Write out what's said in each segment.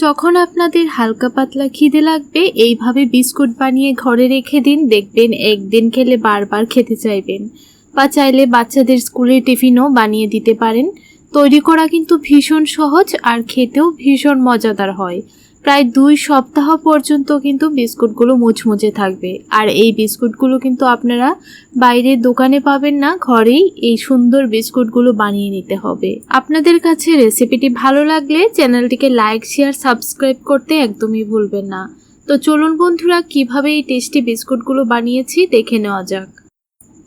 যখন আপনাদের হালকা পাতলা খিদে লাগবে, এইভাবে বিস্কুট বানিয়ে ঘরে রেখে দিন, দেখবেন একদিন খেলে বারবার খেতে চাইবেন। বা চাইলে বাচ্চাদের স্কুলে টিফিনও বানিয়ে দিতে পারেন। তৈরি করা কিন্তু ভীষণ সহজ আর খেতেও ভীষণ মজাদার হয়। প্রায় দুই সপ্তাহ পর্যন্ত কিন্তু বিস্কুটগুলো মুচমুচে থাকবে। আর এই বিস্কুটগুলো কিন্তু আপনারা বাইরের দোকানে পাবেন না, ঘরেই এই সুন্দর বিস্কুটগুলো বানিয়ে নিতে হবে। আপনাদের কাছে রেসিপিটি ভালো লাগলে চ্যানেলটিকে লাইক, শেয়ার, সাবস্ক্রাইব করতে একদমই ভুলবেন না। তো চলুন বন্ধুরা, কীভাবে এই টেস্টি বিস্কুটগুলো বানিয়েছি দেখে নেওয়া যাক।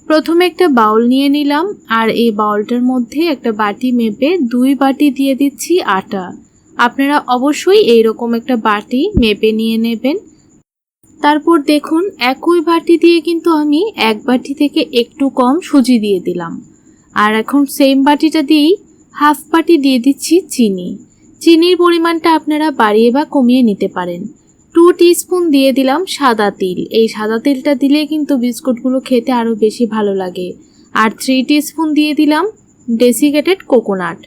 প্রথমে একটা বাউল নিয়ে নিলাম, আর এই বাউলটার মধ্যে একটা বাটি মেপে দুই বাটি দিয়ে দিচ্ছি আটা। আপনারা অবশ্যই এইরকম একটা বাটি মেপে নিয়ে নেবেন। তারপর দেখুন, একই বাটি দিয়ে কিন্তু আমি এক বাটি থেকে একটু কম সুজি দিয়ে দিলাম। আর এখন সেম বাটিটা দিয়েই হাফ বাটি দিয়ে দিচ্ছি চিনি। চিনির পরিমাণটা আপনারা বাড়িয়ে বা কমিয়ে নিতে পারেন। টু স্পুন দিয়ে দিলাম সাদা তিল। এই সাদা তিলটা দিলে কিন্তু বিস্কুটগুলো খেতে আরও বেশি ভালো লাগে। আর থ্রি স্পুন দিয়ে দিলাম ডেসিকেটেড কোকোনাট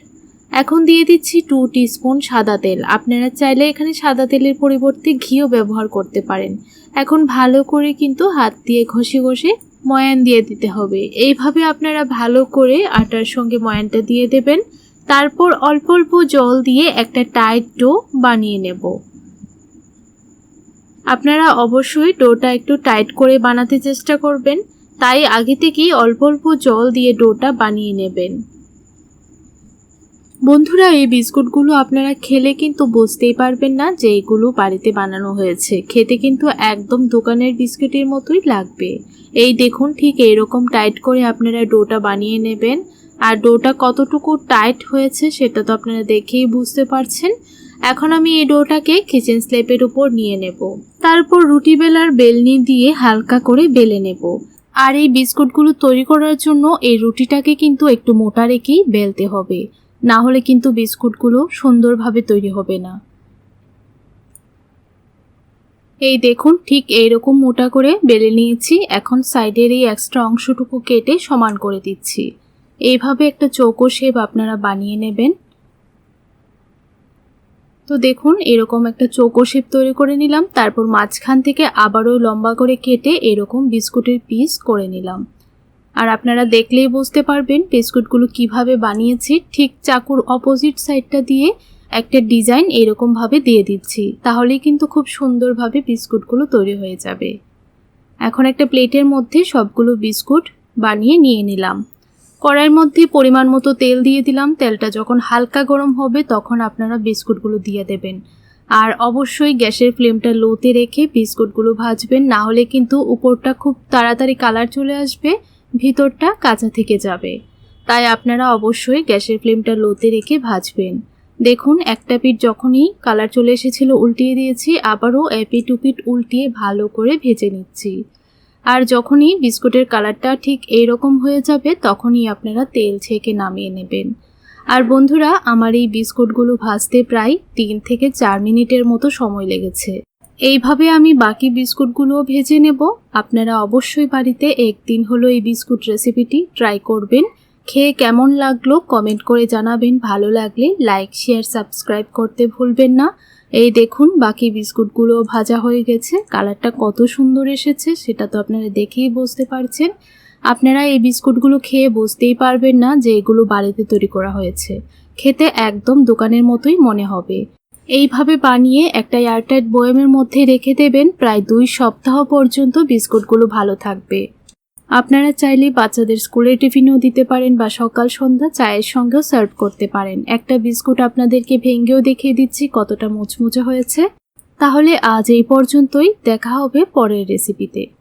এখন দিয়ে দিচ্ছি টু স্পুন সাদা তেল। আপনারা চাইলে এখানে সাদা তেলের পরিবর্তে ঘিও ব্যবহার করতে পারেন। এখন ভালো করে কিন্তু হাত দিয়ে ঘষে ঘষে ময়ান দিয়ে দিতে হবে। এইভাবে আপনারা ভালো করে আটার সঙ্গে ময়ানটা দিয়ে দেবেন। তারপর অল্প অল্প জল দিয়ে একটা টাইট ডো বানিয়ে নেব। আপনারা অবশ্যই ডোটা একটু টাইট করে বানাতে চেষ্টা করবেন। তাই আগে থেকেই অল্প অল্প জল দিয়ে ডোটা বানিয়ে নেবেন। বন্ধুরা, এই বিস্কুটগুলো আপনারা খেলে কিন্তু বুঝতেই পারবেন না যে এগুলো বাড়িতে বানানো হয়েছে। খেতে কিন্তু একদম দোকানের বিস্কুটের মতোই লাগবে। এই দেখুন, ঠিক এইরকম টাইট করে আপনারা ডোটা বানিয়ে নেবেন। আর ডোটা কতটুকু টাইট হয়েছে সেটা তো আপনারা দেখেই বুঝতে পারছেন। এখন আমি এই ডোটাকে কিচেন স্লেপের উপর নিয়ে নেব। তারপর রুটি বেলার বেলনি দিয়ে হালকা করে বেলে নেব। আর এই বিস্কুটগুলো তৈরি করার জন্য এই রুটিটাকে কিন্তু একটু মোটা রেখেই বেলতে হবে। না হলে কিন্তু বিস্কুটগুলো সুন্দরভাবে তৈরি হবে না। এই দেখুন, ঠিক এইরকম মোটা করে বেলে নিয়েছি। এখন সাইডের এই এক্সট্রা অংশটুকু কেটে সমান করে দিচ্ছি। এইভাবে একটা চৌকো শেপ আপনারা বানিয়ে নেবেন। তো দেখুন, এরকম একটা চৌকো শেপ তৈরি করে নিলাম। তারপর মাঝখান থেকে আবারও লম্বা করে কেটে এরকম বিস্কুটের পিস করে নিলাম। আর আপনারা দেখলেই বুঝতে পারবেন বিস্কুটগুলো কীভাবে বানিয়েছি। ঠিক চাকুর অপোজিট সাইডটা দিয়ে একটা ডিজাইন এরকমভাবে দিয়ে দিচ্ছি। তাহলেই কিন্তু খুব সুন্দরভাবে বিস্কুটগুলো তৈরি হয়ে যাবে। এখন একটা প্লেটের মধ্যে সবগুলো বিস্কুট বানিয়ে নিয়ে নিলাম। কড়াইয়ের মধ্যে পরিমাণ মতো তেল দিয়ে দিলাম। তেলটা যখন হালকা গরম হবে তখন আপনারা বিস্কুটগুলো দিয়ে দেবেন। আর অবশ্যই গ্যাসের ফ্লেমটা লোতে রেখে বিস্কুটগুলো ভাজবেন। না হলে কিন্তু উপরটা খুব তাড়াতাড়ি কালার চলে আসবে। ভিতরটা কাঁচা থেকে যাবে। তাই আপনারা অবশ্যই গ্যাসের ফ্লেমটা লোতে রেখে ভাজবেন। দেখুন, একটা পিঠ যখনই কালার চলে এসেছিল, উল্টিয়ে দিয়েছি, আবারও এপিট উপিট উল্টিয়ে ভালো করে ভেজে নিচ্ছি। আর যখনই বিস্কুটের কালারটা ঠিক এইরকম হয়ে যাবে, তখনই আপনারা তেল ছেঁকে নামিয়ে নেবেন। আর বন্ধুরা, আমার এই বিস্কুটগুলো ভাজতে প্রায় তিন থেকে চার মিনিটের মতো সময় লেগেছে। এইভাবে আমি বাকি বিস্কুটগুলোও ভেজে নেব। আপনারা অবশ্যই বাড়িতে একদিন হলো এই বিস্কুট রেসিপিটি ট্রাই করবেন। খেয়ে কেমন লাগল কমেন্ট করে জানাবেন। ভালো লাগলে লাইক শেয়ার সাবস্ক্রাইব করতে ভুলবেন না। এই দেখুন বাকি বিস্কুটগুলো ভাজা হয়ে গেছে। কালারটা কত সুন্দর এসেছে, সেটা তো আপনারা দেখেই বুঝতে পারছেন। আপনারা এই বিস্কুটগুলো খেয়ে বুঝতেই পারবেন না যে এগুলো বাড়িতে তৈরি করা হয়েছে। খেতে একদম দোকানের মতোই মনে হবে। এইভাবে বানিয়ে একটা এয়ারটাইট বয়ামের মধ্যে রেখে দেবেন প্রায় দুই সপ্তাহ পর্যন্ত বিস্কুটগুলো ভালো থাকবে। আপনারা চাইলে বাচ্চাদের স্কুলের টিফিনেও দিতে পারেন বা সকাল সন্ধ্যা চায়ের সঙ্গেও সার্ভ করতে পারেন। একটা বিস্কুট আপনাদেরকে ভেঙ্গেও দেখিয়ে দিচ্ছি কতটা মুচমুচে হয়েছে। তাহলে আজ এই পর্যন্তই। দেখা হবে পরের রেসিপিতে